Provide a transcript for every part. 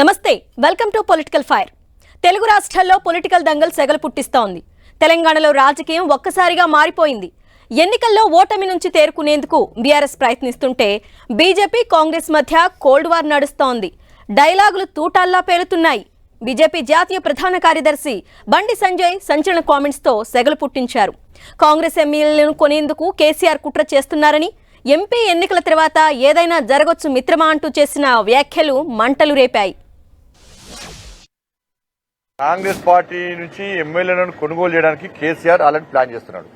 నమస్తే welcome to political fire. Telugu రాష్ట్రాల్లో political Dangal సెగలు పుట్టిస్తోంది. తెలంగాణలో రాజకీయం ఒక్కసారిగా మారిపోయింది. ఎన్నికల్లో ఓటమి నుంచి తేరుకునేందుకు బీఆర్ఎస్ ప్రయత్నిస్తుంటే బీజేపీ కాంగ్రెస్ మధ్య కోల్డ్ వార్ నడుస్తోంది. డైలాగులు తూటాల్లా పేలుతున్నాయి. బీజేపీ జాతీయ ప్రధాన కార్యదర్శి బండి సంజయ్ సంచలన కామెంట్స్తో సెగలు పుట్టించారు. కాంగ్రెస్ ఎమ్మెల్యేలను కొనేందుకు కేసీఆర్ కుట్ర చేస్తున్నారని ఎంపీ ఎన్నికల తర్వాత ఏదైనా జరగొచ్చు మిత్రమా అంటూ చేసిన వ్యాఖ్యలు మంటలు రేపాయి. కాంగ్రెస్ పార్టీ నుంచి ఎమ్మెల్యేలను కొనుగోలు చేయడానికి కేసీఆర్ ఆల్రెడీ ప్లాన్ చేస్తున్నాడు.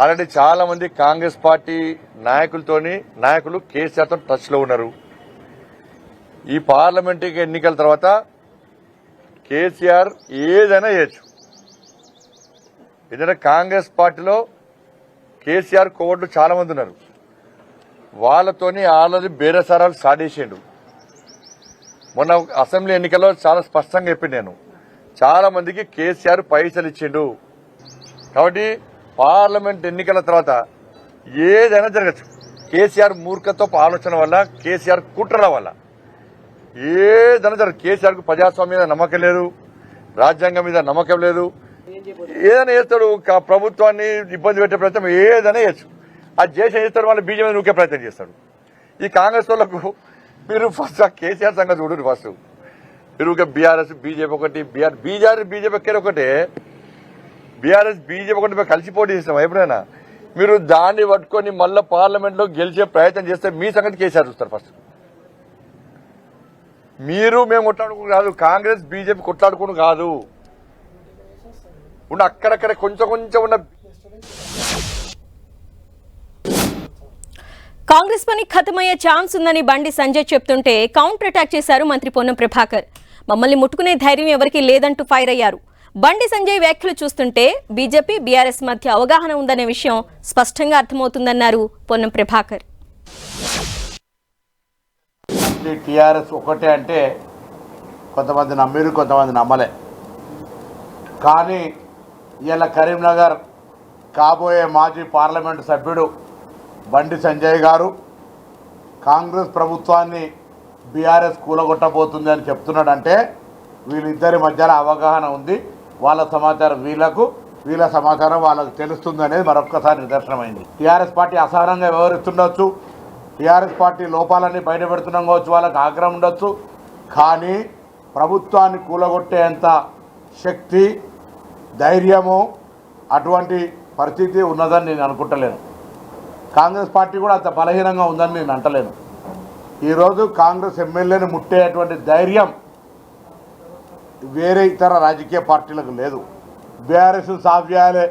ఆల్రెడీ చాలా మంది కాంగ్రెస్ పార్టీ నాయకులతోని నాయకులు కేసీఆర్తో టచ్లో ఉన్నారు. ఈ పార్లమెంట్ ఎన్నికల తర్వాత కేసీఆర్ ఏదైనా చేయొచ్చు. ఎందుకంటే కాంగ్రెస్ పార్టీలో కేసీఆర్ కోవట్లు చాలా మంది ఉన్నారు. వాళ్ళతోని ఆల్రెడీ బేరసారాలు సాడేసిండు మొన్న అసెంబ్లీ ఎన్నికల్లో చాలా స్పష్టంగా చెప్పింది నేను. చాలా మందికి కేసీఆర్ పైసలు ఇచ్చిండు. కాబట్టి పార్లమెంట్ ఎన్నికల తర్వాత ఏదైనా జరగచ్చు. కేసీఆర్ మూర్ఖత్వపు ఆలోచన వల్ల కేసీఆర్ కుట్రల వల్ల. ఏదైనా జరగదు కేసీఆర్కు ప్రజాస్వామ్యం మీద నమ్మకం లేదు. రాజ్యాంగం మీద నమ్మకం లేదు. ఏదైనా చేస్తాడు ప్రభుత్వాన్ని ఇబ్బంది పెట్టే ప్రయత్నం ఏదైనా చేయొచ్చు. అది చేసి చేస్తాడు మళ్ళీ బీజేపీ నూకే ప్రయత్నం చేస్తాడు. ఈ కాంగ్రెస్ వాళ్ళకు మీరు ఫస్ట్ ఆ కేసీఆర్ సంగతి చూడండి ఫస్ట్ మీరు ఒక బీఆర్ఎస్ బీజేపీ ఒకటి బీఆర్ బీజేఆర్ బీజేపీ ఎక్కడ ఒకటే. బీఆర్ఎస్ బీజేపీ ఒకటి మేము కలిసి పోటీ చేస్తాం ఎప్పుడైనా. మీరు దాన్ని పట్టుకొని మళ్ళీ పార్లమెంట్లో గెలిచే ప్రయత్నం చేస్తే మీ సంగతి కేసీఆర్ చూస్తారు ఫస్ట్ మీరు మేము కొట్లాడుకుని కాదు కాంగ్రెస్ బీజేపీ కొట్లాడుకుని కాదు. ఉన్న అక్కడక్కడ కొంచెం కొంచెం ఉన్న కాంగ్రెస్ పని ఖతమయ్యే ఛాన్స్ ఉందని బండి సంజయ్ చెప్తుంటే కౌంటర్ అటాక్ చేశారు మంత్రి పొన్నం ప్రభాకర్. మమ్మల్ని ముట్టుకునే ధైర్యం ఎవరికీ లేదంటూ ఫైర్ అయ్యారు. బండి సంజయ్ వ్యాఖ్యలు చూస్తుంటే బీజేపీ బీఆర్ఎస్ మధ్య అవగాహన ఉందనే విషయం స్పష్టంగా అర్థమవుతుందన్నారు పొన్నం ప్రభాకర్. టీఆర్ఎస్ ఒకటే అంటే కొంతమంది నమ్మిరు కొంతమంది నమ్మలే. కానీ ఇలా కరీంనగర్ కాబోయే మాజీ పార్లమెంటు సభ్యుడు బండి సంజయ్ గారు కాంగ్రెస్ ప్రభుత్వాన్ని బీఆర్ఎస్ కూలగొట్టబోతుంది అని చెప్తున్నాడంటే వీళ్ళిద్దరి మధ్యలో అవగాహన ఉంది. వాళ్ళ సమాచారం వీళ్ళకు వీళ్ళ సమాచారం వాళ్ళకు తెలుస్తుంది అనేది మరొక్కసారి నిదర్శనమైంది. టీఆర్ఎస్ పార్టీ అసహనంగా వ్యవహరిస్తుండొచ్చు. టీఆర్ఎస్ పార్టీ లోపాలని బయటపెడుతున్నాం కావచ్చు వాళ్ళకి ఆగ్రహం ఉండొచ్చు. కానీ ప్రభుత్వాన్ని కూలగొట్టేంత శక్తి ధైర్యము అటువంటి పరిస్థితి ఉన్నదని నేను అనుకుంటలేను. కాంగ్రెస్ పార్టీ కూడా అంత బలహీనంగా ఉందని నేను అంటలేను. ఈరోజు కాంగ్రెస్ ఎమ్మెల్యేని ముట్టేటువంటి ధైర్యం వేరే ఇతర రాజకీయ పార్టీలకు లేదు. బీఆర్ఎస్ సాఫ్ చేయాలి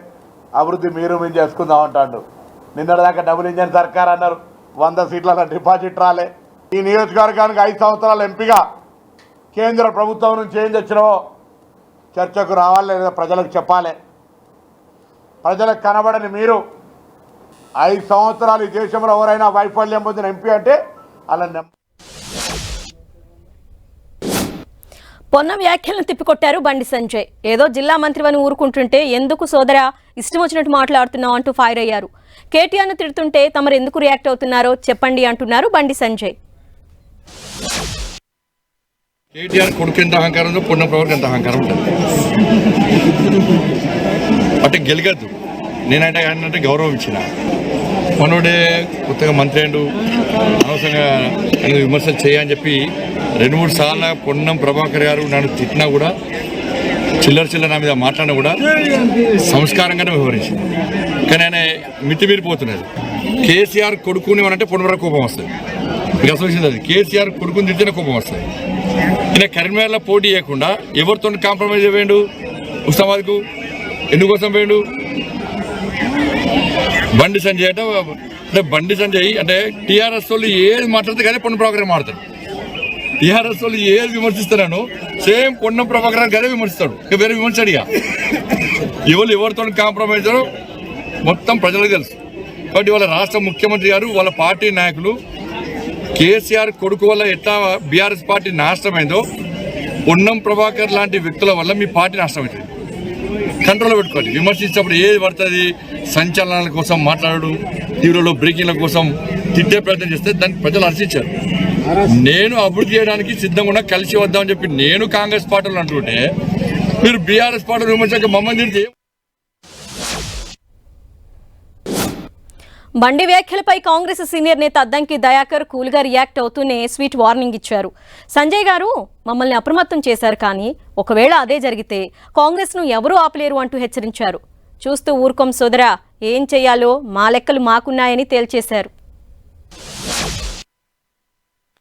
అభివృద్ధి మీరు మేము చేసుకుందాం అంటాడు నిన్నటిదాకా డబుల్ ఇంజన్ సర్కార్ అన్నారు. వంద సీట్ల డిపాజిట్ రాలే. ఈ నియోజకవర్గానికి ఐదు సంవత్సరాల ఎంపీగా కేంద్ర ప్రభుత్వం నుంచి ఏం తెచ్చినావో చర్చకు రావాలి లేదా ప్రజలకు చెప్పాలి. ప్రజలకు కనబడని మీరు ఐదు సంవత్సరాలు ఈ దేశంలో ఎవరైనా వైఫల్యం పొందిన ఎంపీ అంటే అలా నెమ్మ పొన్నం వ్యాఖ్యలను తిప్పికొట్టారు బండి సంజయ్. ఏదో జిల్లా మంత్రివని ఊరుకుంటుంటే ఎందుకు సోదరా ఇష్టం వచ్చినట్టు మాట్లాడుతున్నావు అంటూ ఫైర్ అయ్యారు. కేటీఆర్ను తిడుతుంటే తమరు ఎందుకు రియాక్ట్ అవుతున్నారో చెప్పండి అంటున్నారు బండి సంజయ్. కేటీఆర్ కొడుకు ఎంత అహంకారం ఉందో పొన్న ఎంత అహంకారం ఉంటుంది. అంటే గెలగద్దు. నేనంటే ఆయన అంటే గౌరవం ఇచ్చిన మనోడే కొత్తగా మంత్రి అండు అనవసరంగా నేను విమర్శలు చేయని చెప్పి రెండు మూడు సార్లు పొన్నం ప్రభాకర్ గారు నన్ను తిట్టినా కూడా చిల్లర చిల్లర నా మీద మాట్లాడినా కూడా సంస్కారంగానే వ్యవహరించింది. కానీ ఆయన మితిమీరిపోతున్నది కేసీఆర్ కొడుకుని అంటే పొన్నవర కోపం వస్తుంది. మీకు అసలు అది. కేసీఆర్ కొడుకుని తిట్టిన కోపం వస్తుంది. ఈయన కరీంనగర్లో పోటీ చేయకుండా ఎవరితో కాంప్రమైజ్ అయ్యాడు? ఉస్తాబాద్కు ఎందుకోసం పోయాడు? బండి సంజయ్ అంటే అంటే బండి సంజయ్ అంటే టీఆర్ఎస్ వాళ్ళు ఏది మాట్లాడితే కానీ పొన్న ప్రభాకర్ మాట్లాడతాడు. టీఆర్ఎస్ వాళ్ళు ఏది విమర్శిస్తున్నాను సేమ్ పొన్నం ప్రభాకర్ గారే విమర్శిస్తాడు. ఇక వేరే విమర్శడు ఇక ఎవరు ఎవరితో కాంప్రమైజ్ మొత్తం ప్రజలకు తెలుసు. కాబట్టి వాళ్ళ రాష్ట్ర ముఖ్యమంత్రి గారు వాళ్ళ పార్టీ నాయకులు కేసీఆర్ కొడుకు వల్ల ఎట్లా బీఆర్ఎస్ పార్టీ నాశనమైందో పొన్నం ప్రభాకర్ లాంటి వ్యక్తుల వల్ల మీ పార్టీ నాశనమవుతుంది. కంట్రోల్లో పెట్టుకోవాలి విమర్శించినప్పుడు ఏది పడుతుంది? సంచలనాల కోసం మాట్లాడడం టీవీలలో బ్రేకింగ్ల కోసం తిట్టే ప్రయత్నం చేస్తే దాన్ని ప్రజలు హర్షించారు. నేను అభివృద్ధి చేయడానికి సిద్ధంగా ఉన్నా కలిసి వద్దామని చెప్పి నేను కాంగ్రెస్ పార్టీలు అంటుంటే మీరు బీఆర్ఎస్ పార్టీలు విమర్శకు మమ్మల్ని తిరిగి బండి వ్యాఖ్యలపై కాంగ్రెస్ సీనియర్ నేత అద్దంకి దయాకర్ కూల్గా రియాక్ట్ అవుతూనే స్వీట్ వార్నింగ్ ఇచ్చారు. సంజయ్ గారు మమ్మల్ని అప్రమత్తం చేశారు కానీ ఒకవేళ అదే జరిగితే కాంగ్రెస్ను ఎవరూ ఆపలేరు అంటూ హెచ్చరించారు. చూస్తూ ఊరుకోం సోదరా ఏం చేయాలో మా లెక్కలు మాకున్నాయని తేల్చేశారు.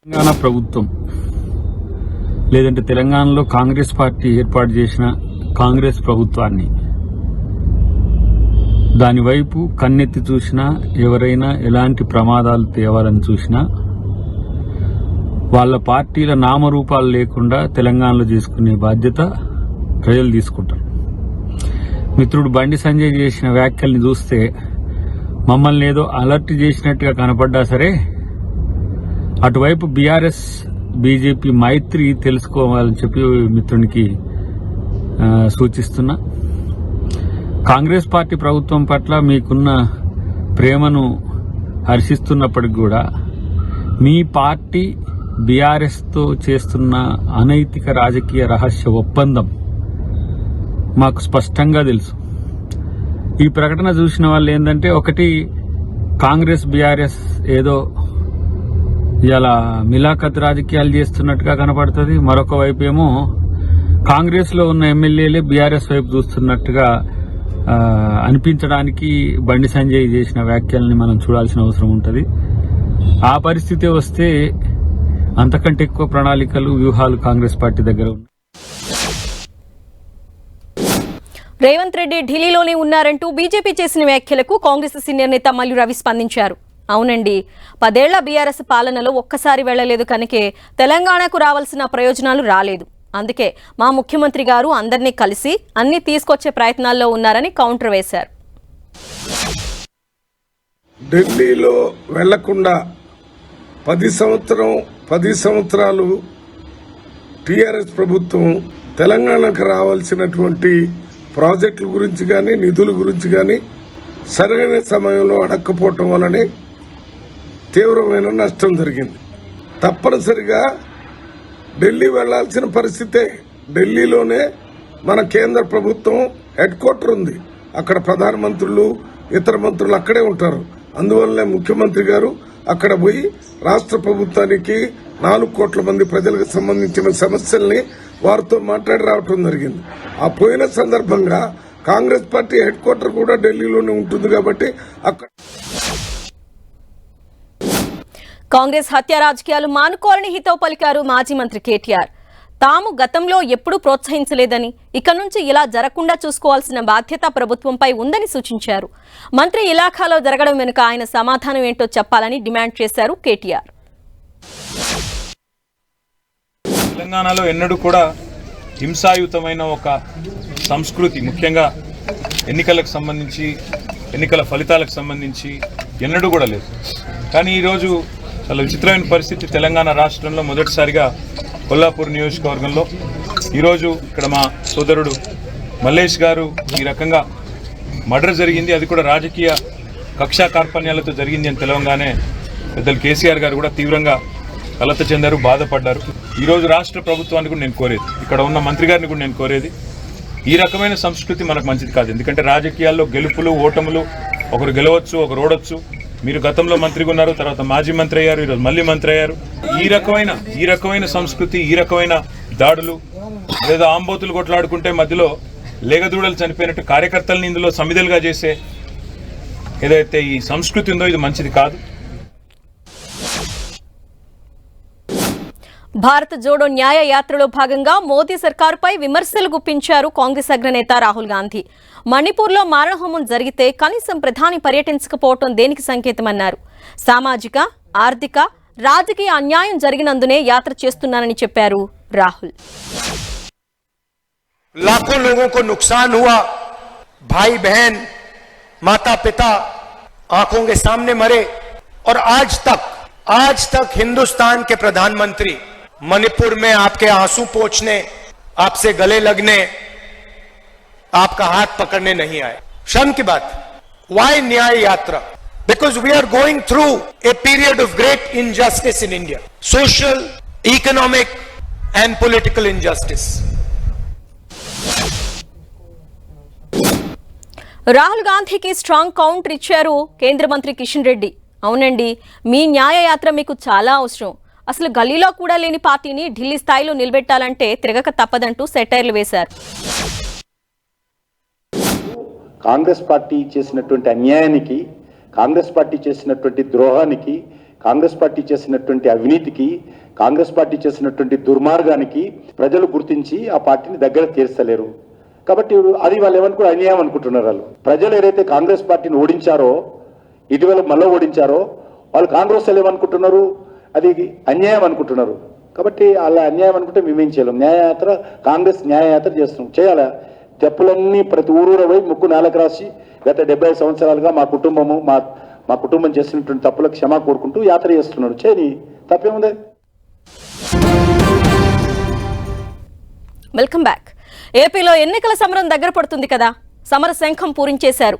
తెలంగాణ ప్రభుత్వం లేదంటే తెలంగాణలో కాంగ్రెస్ పార్టీ ఏర్పాటు చేసిన కాంగ్రెస్ ప్రభుత్వాన్ని దాని వైపు కన్నెత్తి చూసినా ఎవరైనా ఎలాంటి ప్రమాదాలు తేవాలని చూసినా వాళ్ళ పార్టీల నామరూపాలు లేకుండా తెలంగాణలో చేసుకునే బాధ్యత ప్రజలు తీసుకుంటారు. మిత్రుడు బండి సంజయ్ చేసిన వ్యాఖ్యల్ని చూస్తే మమ్మల్ని ఏదో అలర్ట్ చేసినట్టుగా కనపడ్డా సరే అటువైపు బీఆర్ఎస్ బీజేపీ మైత్రి తెలుసుకోవాలని చెప్పి మిత్రునికి సూచిస్తున్నా. కాంగ్రెస్ పార్టీ ప్రభుత్వం పట్ల మీకున్న ప్రేమను హర్షిస్తున్నప్పటికి కూడా మీ పార్టీ బీఆర్ఎస్తో చేస్తున్న అనైతిక రాజకీయ రహస్య ఒప్పందం మాకు స్పష్టంగా తెలుసు. ఈ ప్రకటన చూసిన వాళ్ళు ఏంటంటే ఒకటి కాంగ్రెస్ బీఆర్ఎస్ ఏదో ఇలా మిలాఖత్ రాజకీయాలు చేస్తున్నట్టుగా కనపడుతుంది. మరొక వైపు ఏమో కాంగ్రెస్లో ఉన్న ఎమ్మెల్యేలే బీఆర్ఎస్ వైపు చూస్తున్నట్టుగా అనిపించడానికి బండి సంజయ్ చేసిన వ్యాఖ్యల్ని మనం చూడాల్సిన అవసరం ఉంటుంది. ఆ పరిస్థితి వస్తే అంతకంటే ఎక్కువ ప్రణాళికలు వ్యూహాలు కాంగ్రెస్ పార్టీ దగ్గర ఉన్నాయి. రేవంత్ రెడ్డి ఢిల్లీలోనే ఉన్నారంటూ బీజేపీ చేసిన వ్యాఖ్యలకు కాంగ్రెస్ సీనియర్ నేత మల్లు రవి స్పందించారు. అవునండి పదేళ్ళ బీఆర్ఎస్ పాలనలో ఒక్కసారి వెళ్ళలేదు కనుకే తెలంగాణకు రావాల్సిన ప్రయోజనాలు రాలేదు. అందుకే మా ముఖ్యమంత్రి గారు అందరినీ కలిసి అన్ని తీసుకొచ్చే ప్రయత్నాల్లో ఉన్నారని కౌంటర్ వేశారు. ఢిల్లీలో వెళ్ళకుండా పది సంవత్సరం పది సంవత్సరాలు టిఆర్ఎస్ ప్రభుత్వం తెలంగాణకు రావాల్సినటువంటి ప్రాజెక్టుల గురించి కానీ నిధుల గురించి కానీ సరైన సమయంలో అడక్కపోవటం వలనే తీవ్రమైన నష్టం జరిగింది. తప్పనిసరిగా ఢిల్లీ వెళ్ళాల్సిన పరిస్థితే ఢిల్లీలోనే మన కేంద్ర ప్రభుత్వం హెడ్ క్వార్టర్ ఉంది. అక్కడ ప్రధానమంత్రులు ఇతర మంత్రులు అక్కడే ఉంటారు. అందువల్లనే ముఖ్యమంత్రి గారు అక్కడ పోయి రాష్ట్ర ప్రభుత్వానికి నాలుగు కోట్ల మంది ప్రజలకు సంబంధించిన సమస్యల్ని వారితో మాట్లాడి రావటం జరిగింది. ఆ పోయిన సందర్భంగా కాంగ్రెస్ పార్టీ హెడ్ క్వార్టర్ కూడా ఢిల్లీలోనే ఉంటుంది కాబట్టి అక్కడ కాంగ్రెస్ హత్య రాజకీయాలు మానుకోవాలని హితవు పలికారు మాజీ మంత్రి కేటీఆర్. తాము గతంలో ఎప్పుడూ ప్రోత్సహించలేదని ఇక నుంచి ఇలా జరగకుండా చూసుకోవాల్సిన బాధ్యత ప్రభుత్వంపై ఉందని సూచించారు. మంత్రి ఇలాఖాలో జరగడం వెనుక ఆయన సమాధానం ఏంటో చెప్పాలని డిమాండ్ చేశారు కేటీఆర్. తెలంగాణలో ఎన్నడూ కూడా హింసాయుతమైన ఒక సంస్కృతి ముఖ్యంగా ఎన్నికలకు సంబంధించి ఎన్నికల ఫలితాలకు సంబంధించి ఎన్నడూ కూడా లేదు. కానీ ఈరోజు చాలా విచిత్రమైన పరిస్థితి తెలంగాణ రాష్ట్రంలో మొదటిసారిగా కొల్లాపూర్ నియోజకవర్గంలో. ఈరోజు ఇక్కడ మా సోదరుడు మల్లేష్ గారు ఈ రకంగా మర్డర్ జరిగింది. అది కూడా రాజకీయ కక్షా కార్పణ్యాలతో జరిగింది అని తెలవంగానే పెద్దలు కేసీఆర్ గారు కూడా తీవ్రంగా కలత చెందారు బాధపడ్డారు. ఈరోజు రాష్ట్ర ప్రభుత్వాన్ని కూడా నేను కోరేది ఇక్కడ ఉన్న మంత్రి గారిని కూడా నేను కోరేది ఈ రకమైన సంస్కృతి మనకు మంచిది కాదు. ఎందుకంటే రాజకీయాల్లో గెలుపులు ఓటములు ఒకరు గెలవచ్చు ఒకరు ఓడొచ్చు. మీరు గతంలో మంత్రిగా ఉన్నారు తర్వాత మాజీ మంత్రి అయ్యారు ఈరోజు మళ్ళీ మంత్రి అయ్యారు. ఈ రకమైన ఈ రకమైన సంస్కృతి ఈ రకమైన దాడులు లేదా ఆంబోతులు కొట్లాడుకుంటే మధ్యలో లేగదూడలు చనిపోయినట్టు కార్యకర్తలను ఇందులో సమిధలుగా చేసే ఏదైతే ఈ సంస్కృతి ఉందో ఇది మంచిది కాదు. భారత్ జోడో న్యాయ యాత్రలో భాగంగా మోదీ సర్కారుపై విమర్శలు గుప్పించారు కాంగ్రెస్ అగ్రనేత రాహుల్ గాంధీ మణిపూర్లో మారణహోమం జరిగితే కనీసం ప్రధాని పర్యటించకపోవటం దేనికి సంకేతమన్నారు సామాజిక ఆర్థిక రాజకీయ అన్యాయం జరిగినందునే యాత్ర చేస్తున్నానని చెప్పారు రాహుల్ लाखों लोगों को नुकसान हुआ भाई बहन माता पिता आंखों के सामने मरे और आज तक आज तक हिंदुस्तान के प्रधानमंत्री मणिपुर में आपके आंसू पोंछने आपसे गले लगने आपका हाथ पकड़ने नहीं आए शर्म की बात वाई न्याय यात्रा Because we are going through a period of great injustice in India. Social, economic and political injustice. Rahul గాంధీకి స్ట్రాంగ్ కౌంటర్ ఇచ్చారు కేంద్ర మంత్రి కిషన్ రెడ్డి అవునండి మీ న్యాయ యాత్ర మీకు చాలా అవసరం అసలు గల్లీలో కూడా లేని పార్టీని ఢిల్లీ స్థాయిలో నిలబెట్టాలంటే తిరగక తప్పదంటూ సెటైర్లు వేశారు. కాంగ్రెస్ పార్టీ చేసినటువంటి అన్యాయానికి కాంగ్రెస్ పార్టీ చేసినటువంటి ద్రోహానికి కాంగ్రెస్ పార్టీ చేసినటువంటి అవినీతికి కాంగ్రెస్ పార్టీ చేసినటువంటి దుర్మార్గానికి ప్రజలు గుర్తించి ఆ పార్టీని దగ్గర తీర్చలేరు. కాబట్టి అది వాళ్ళు ఏమనుకో అన్యాయం అనుకుంటున్నారు వాళ్ళు. ప్రజలు ఏదైతే కాంగ్రెస్ పార్టీని ఓడించారో ఇటీవల మళ్ళీ ఓడించారో వాళ్ళు కాంగ్రెస్ వాళ్ళు ఏమనుకుంటున్నారు? అది అన్యాయం అనుకుంటున్నారు. కాబట్టి అలా అన్యాయం అనుకుంటే మేమేం చేయలేం? న్యాయయాత్ర కాంగ్రెస్ న్యాయయాత్ర చేస్తున్నాం. చేయాలా? తెప్పులన్నీ ప్రతి ఊరూర పోయి ముక్కు నేలకు రాసి గత డెబ్బై సంవత్సరాలుగా మా కుటుంబము మా మా కుటుంబం చేసినటువంటి తప్పులకు క్షమా కోరుకుంటూ యాత్ర చేస్తున్నాడు చేయని తప్పేముంది? వెల్కమ్ బ్యాక్ ఏపీలో ఎన్నికల సమరం దగ్గర పడుతుంది కదా? సమర శంఖం పూరించేశారు.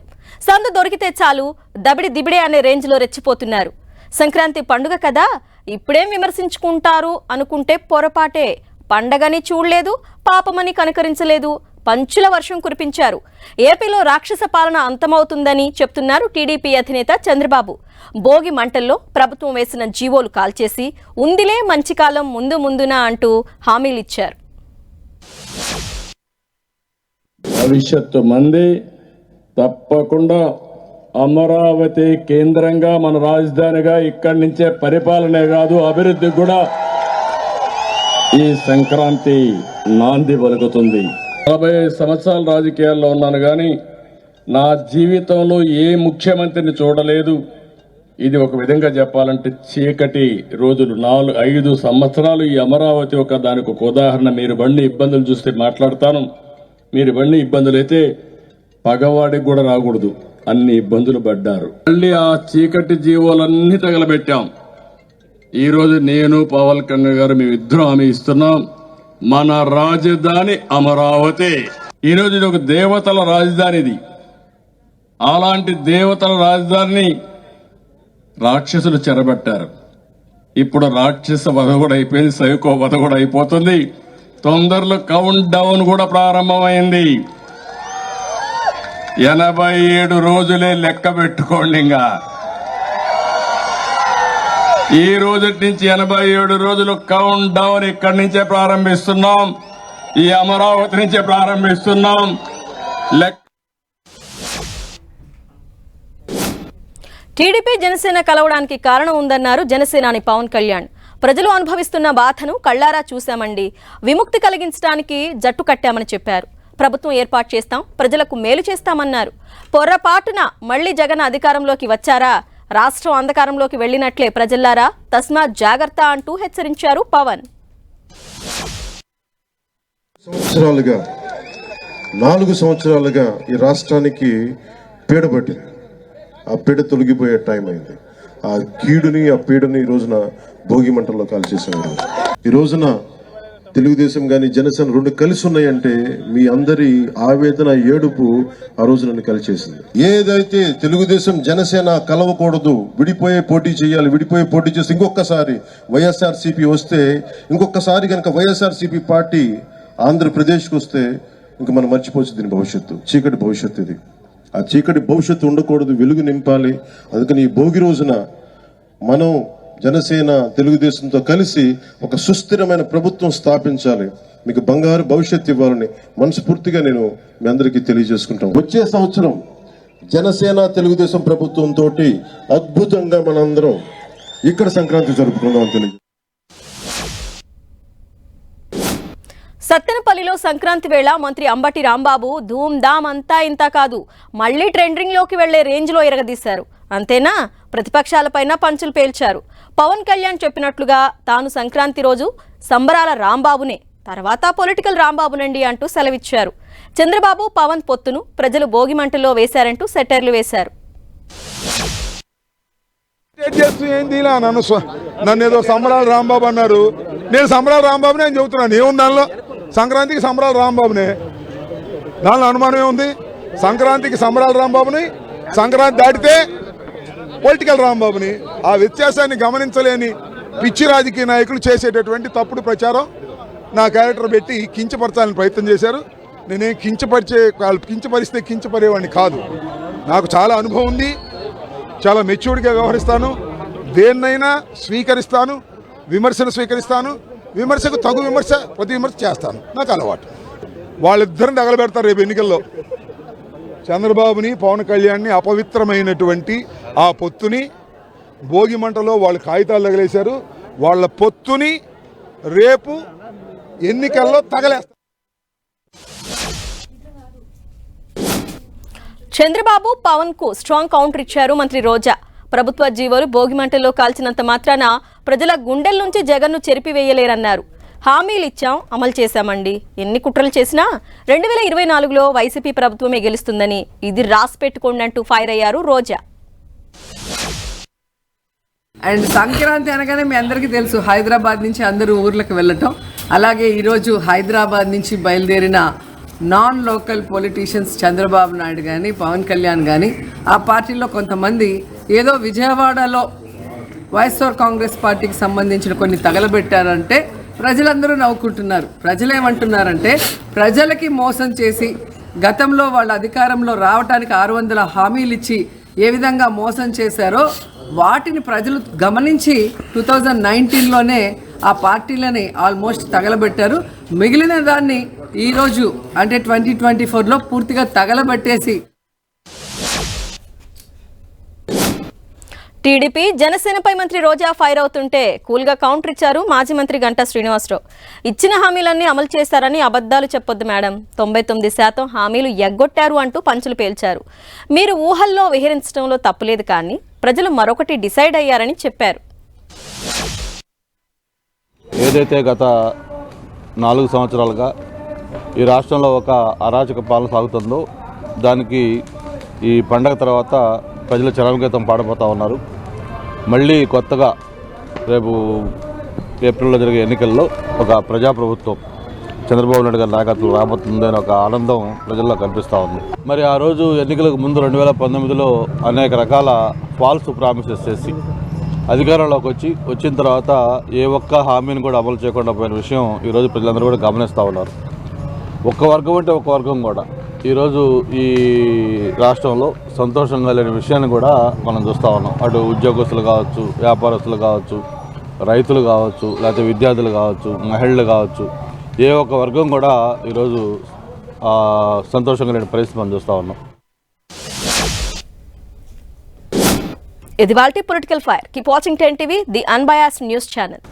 సందు దొరికితే చాలు దబిడి దిబిడే అనే రేంజ్లో రెచ్చిపోతున్నారు. సంక్రాంతి పండుగ కదా ఇప్పుడేం విమర్శించుకుంటారు అనుకుంటే పొరపాటే. పండగని చూడలేదు పాపమని కనకరించలేదు. పంచుల వర్షం కురిపించారు. ఏపీలో రాక్షస పాలన అంతమవుతుందని చెప్తున్నారు టీడీపీ అధినేత చంద్రబాబు. భోగి మంటల్లో ప్రభుత్వం వేసిన జీవోలు కాల్చేసి ఉందిలే మంచి కాలం ముందు ముందున అంటూ హామీలిచ్చారు. భవిష్యత్తు మంది తప్పకుండా అమరావతి కేంద్రంగా మన రాజధానిగా ఇక్కడి నుంచే పరిపాలనే కాదు అభివృద్ధి కూడా ఈ సంక్రాంతి నాంది పలుకుతుంది. నలభై సంవత్సరాల రాజకీయాల్లో ఉన్నాను కానీ నా జీవితంలో ఏ ముఖ్యమంత్రిని చూడలేదు. ఇది ఒక విధంగా చెప్పాలంటే చీకటి రోజులు. నాలుగు ఐదు సంవత్సరాలు ఈ అమరావతి ఒక దానికి ఒక ఉదాహరణ. మీరు బండి ఇబ్బందులు చూస్తే మాట్లాడతాను. మీరు బండి ఇబ్బందులు అయితే పగవాడికి కూడా రాకూడదు. అన్ని ఇబ్బందులు పడ్డారు. మళ్ళీ ఆ చీకటి జీవోలన్నీ తగలబెట్టాం. ఈరోజు నేను పవన్ కళ్యాణ్ గారు మేము ఇద్దరం హామీ ఇస్తున్నాం. మన రాజధాని అమరావతి. ఈ రోజు ఇది ఒక దేవతల రాజధాని ఇది. అలాంటి దేవతల రాజధానిని రాక్షసులు చెరబట్టారు. ఇప్పుడు రాక్షస వధ కూడా అయిపోయింది సైకో వధ కూడా అయిపోతుంది. తొందరలో కౌంట్ డౌన్ కూడా ప్రారంభమైంది. ఎనభై ఏడు రోజులే లెక్క పెట్టుకోండి ఇంకా. ఈ రోజు నుంచి ఎనభై ఏడు రోజులు కౌంట్ డౌన్ ఇక్కడి నుంచే ప్రారంభిస్తున్నాం. ఈ అమరావతి నుంచే ప్రారంభిస్తున్నాం. లెక్క టీడీపీ జనసేన కలవడానికి కారణం ఉందన్నారు జనసేనాని పవన్ కళ్యాణ్. ప్రజలు అనుభవిస్తున్న బాధను కళ్ళారా చూశామండి. విముక్తి కలిగించడానికి జట్టు కట్టామని చెప్పారు. ప్రభుత్వం ఏర్పాటు చేస్తాం ప్రజలకు మేలు చేస్తామన్నారు. పొర్రపాటున మళ్ళీ జగన్ అధికారంలోకి వచ్చారా? రాష్ట్రం అంధకారంలోకి వెళ్ళినట్లే ప్రజల్లారా? తస్మాత్ జాగ్రత్త అంటూ హెచ్చరించారు పవన్. సంవత్సరాలుగా నాలుగు సంవత్సరాలుగా ఈ రాష్ట్రానికి పీడ పట్టింది. ఆ పీడ తొలగిపోయే టైం అయింది. ఆ కీడుని ఆ పీడని ఈ రోజున భోగి మంటల్లో కాల్చేసాం ఈ రోజున తెలుగుదేశం కానీ జనసేన రెండు కలిసి ఉన్నాయంటే మీ అందరి ఆవేదన ఏడుపు ఆ రోజు నన్ను కలిచేసింది. ఏదైతే తెలుగుదేశం జనసేన కలవకూడదు విడిపోయే పోటీ చేయాలి విడిపోయే పోటీ చేసి ఇంకొకసారి వైఎస్ఆర్ వస్తే ఇంకొకసారి కనుక వైఎస్ఆర్ పార్టీ ఆంధ్రప్రదేశ్కి వస్తే ఇంకా మనం మర్చిపోవచ్చు దీని భవిష్యత్తు చీకటి భవిష్యత్తు ఇది. ఆ చీకటి భవిష్యత్తు ఉండకూడదు వెలుగు నింపాలి. అందుకని ఈ భోగి రోజున మనం జనసేన తెలుగుదేశంతో కలిసి ఒక సుస్థిరమైన ప్రభుత్వం స్థాపించాలి. మీకు బంగారు భవిష్యత్తు ఇవ్వాలని మనస్ఫూర్తిగా నేను మీ అందరికీ తెలియజేసుకుంటాం. వచ్చే సంవత్సరం జనసేన తెలుగుదేశం ప్రభుత్వంతో అద్భుతంగా మనందరం ఇక్కడ సంక్రాంతి జరుపుకుందాం తెలియదు సత్తెనపల్లిలో సంక్రాంతి వేళ మంత్రి అంబటి రాంబాబు ధూమ్ ధామ్ అంతా ఇంత కాదు. మళ్ళీ ట్రెండింగ్లోకి వెళ్ళే రేంజ్లో ఎరగదీశారు. అంతేనా? ప్రతిపక్షాలపైన పంచులు పేల్చారు. పవన్ కళ్యాణ్ చెప్పినట్లుగా తాను సంక్రాంతి రోజు సంబరాల రాంబాబునే తర్వాత పొలిటికల్ రాంబాబునండి అంటూ సెలవిచ్చారు. చంద్రబాబు పవన్ పొత్తును ప్రజలు భోగిమంటల్లో వేశారంటూ సెటర్లు వేశారు. నన్ను నన్ను ఏదో సంబరాలు రాంబాబు అన్నారు. నేను సంబరాలు రాంబాబునే అని చెబుతున్నాను ఏముంది దానిలో సంక్రాంతికి సంబరాలు రాంబాబునే. దానిలో అనుమానం ఏముంది సంక్రాంతికి సంబరాలు రాంబాబుని సంక్రాంతి దాటితే పొలిటికల్ రాంబాబుని ఆ వ్యత్యాసాన్ని గమనించలేని పిచ్చి రాజకీయ నాయకులు చేసేటటువంటి తప్పుడు ప్రచారం నా క్యారెక్టర్ పెట్టి కించపరచాలని ప్రయత్నం చేశారు. నేనేం కించపరిచే వాళ్ళు కించపరిస్తే కించపరేవాడిని కాదు. నాకు చాలా అనుభవం ఉంది. చాలా మెచ్యూర్డ్గా వ్యవహరిస్తాను. దేన్నైనా స్వీకరిస్తాను. విమర్శను స్వీకరిస్తాను. విమర్శకు తగు విమర్శ ప్రతి విమర్శ చేస్తాను. నాకు అలవాటు. వాళ్ళిద్దరిని తగలబెడతారు రేపు ఎన్నికల్లో. చంద్రబాబుని పవన్ కళ్యాణ్ని అపవిత్రమైనటువంటి ఆ పొత్తుని భోగి మంటలో వాళ్ళు కాగితాలు తగిలేశారు. వాళ్ళ పొత్తుని రేపు ఎన్నికల్లో తగలేస్తారు. చంద్రబాబు పవన్కు స్ట్రాంగ్ కౌంటర్ ఇచ్చారు మంత్రి రోజా. ప్రభుత్వ జీవోలు భోగిమంటలో కాల్చినంత మాత్రాన ప్రజల గుండెల నుంచి జగన్ను చెరిపివేయలేరన్నారు. హామీలు ఇచ్చాం అమలు చేశామండి. ఎన్ని కుట్రలు చేసినా రెండు వేల ఇరవై నాలుగులో వైసీపీ ప్రభుత్వమే గెలుస్తుందని ఇది రాసి పెట్టుకోండి అంటూ ఫైర్ అయ్యారు రోజా. అండ్ సంక్రాంతి అనగానే మీ అందరికీ తెలుసు హైదరాబాద్ నుంచి అందరూ ఊర్లకు వెళ్ళటం. అలాగే ఈరోజు హైదరాబాద్ నుంచి బయలుదేరిన non local politicians Chandrababu Naidu కానీ పవన్ కళ్యాణ్ కానీ ఆ పార్టీలో కొంతమంది ఏదో విజయవాడలో వైఎస్ఆర్ కాంగ్రెస్ పార్టీకి సంబంధించిన కొన్ని తగలబెట్టారంటే ప్రజలందరూ నవ్వుకుంటున్నారు. ప్రజలు ఏమంటున్నారంటే ప్రజలకి మోసం చేసి గతంలో వాళ్ళ అధికారంలో రావడానికి ఆరు వందల హామీలు ఇచ్చి ఏ విధంగా మోసం చేశారో వాటిని ప్రజలు గమనించి టూ థౌజండ్ నైన్టీన్లోనే ఆ పార్టీలని ఆల్మోస్ట్ తగలబెట్టారు. మిగిలిన దాన్ని ఈరోజు అంటే ట్వంటీ ట్వంటీ ఫోర్లో పూర్తిగా తగలబెట్టేసి టీడీపీ జనసేనపై మంత్రి రోజా ఫైర్ అవుతుంటే కూల్గా కౌంటర్ ఇచ్చారు మాజీ మంత్రి గంటా శ్రీనివాసరావు. ఇచ్చిన హామీలన్నీ అమలు చేశారని అబద్ధాలు చెప్పొద్దు మేడం. తొంభై తొమ్మిది శాతం హామీలు ఎగ్గొట్టారు అంటూ పంచులు పేల్చారు. మీరు ఊహల్లో విహరించడంలో తప్పులేదు కానీ ప్రజలు మరొకటి డిసైడ్ అయ్యారని చెప్పారు. ఏదైతే గత నాలుగు సంవత్సరాలుగా ఈ రాష్ట్రంలో ఒక అరాచక పాలన సాగుతుందో దానికి ఈ పండగ తర్వాత ప్రజలు చరమగీతం పాడబోతూ ఉన్నారు. మళ్ళీ కొత్తగా రేపు ఏప్రిల్లో జరిగే ఎన్నికల్లో ఒక ప్రజాప్రభుత్వం చంద్రబాబు నాయుడు గారి నాయకత్వం రాబోతుంది అని ఒక ఆనందం ప్రజల్లో కనిపిస్తూ ఉంది. మరి ఆ రోజు ఎన్నికలకు ముందు రెండు వేల పంతొమ్మిదిలో అనేక రకాల ఫాల్స్ ప్రామిసెస్ చేసి అధికారంలోకి వచ్చి వచ్చిన తర్వాత ఏ ఒక్క హామీని కూడా అమలు చేయకుండా పోయిన విషయం ఈరోజు ప్రజలందరూ కూడా గమనిస్తూ ఉన్నారు. ఒక్క వర్గం అంటే ఒక వర్గం కూడా. ఈరోజు ఈ రాష్ట్రంలో సంతోషంగా లేని విషయాన్ని కూడా మనం చూస్తూ ఉన్నాం. అటు ఉద్యోగస్తులు కావచ్చు వ్యాపారస్తులు కావచ్చు రైతులు కావచ్చు లేకపోతే విద్యార్థులు కావచ్చు మహిళలు కావచ్చు ఏ ఒక్క వర్గం కూడా ఈరోజు సంతోషంగా లేని పరిస్థితి మనం చూస్తూ ఉన్నాం. ఇది వాల్టీ political fire. Keep watching ten TV the unbiased news channel.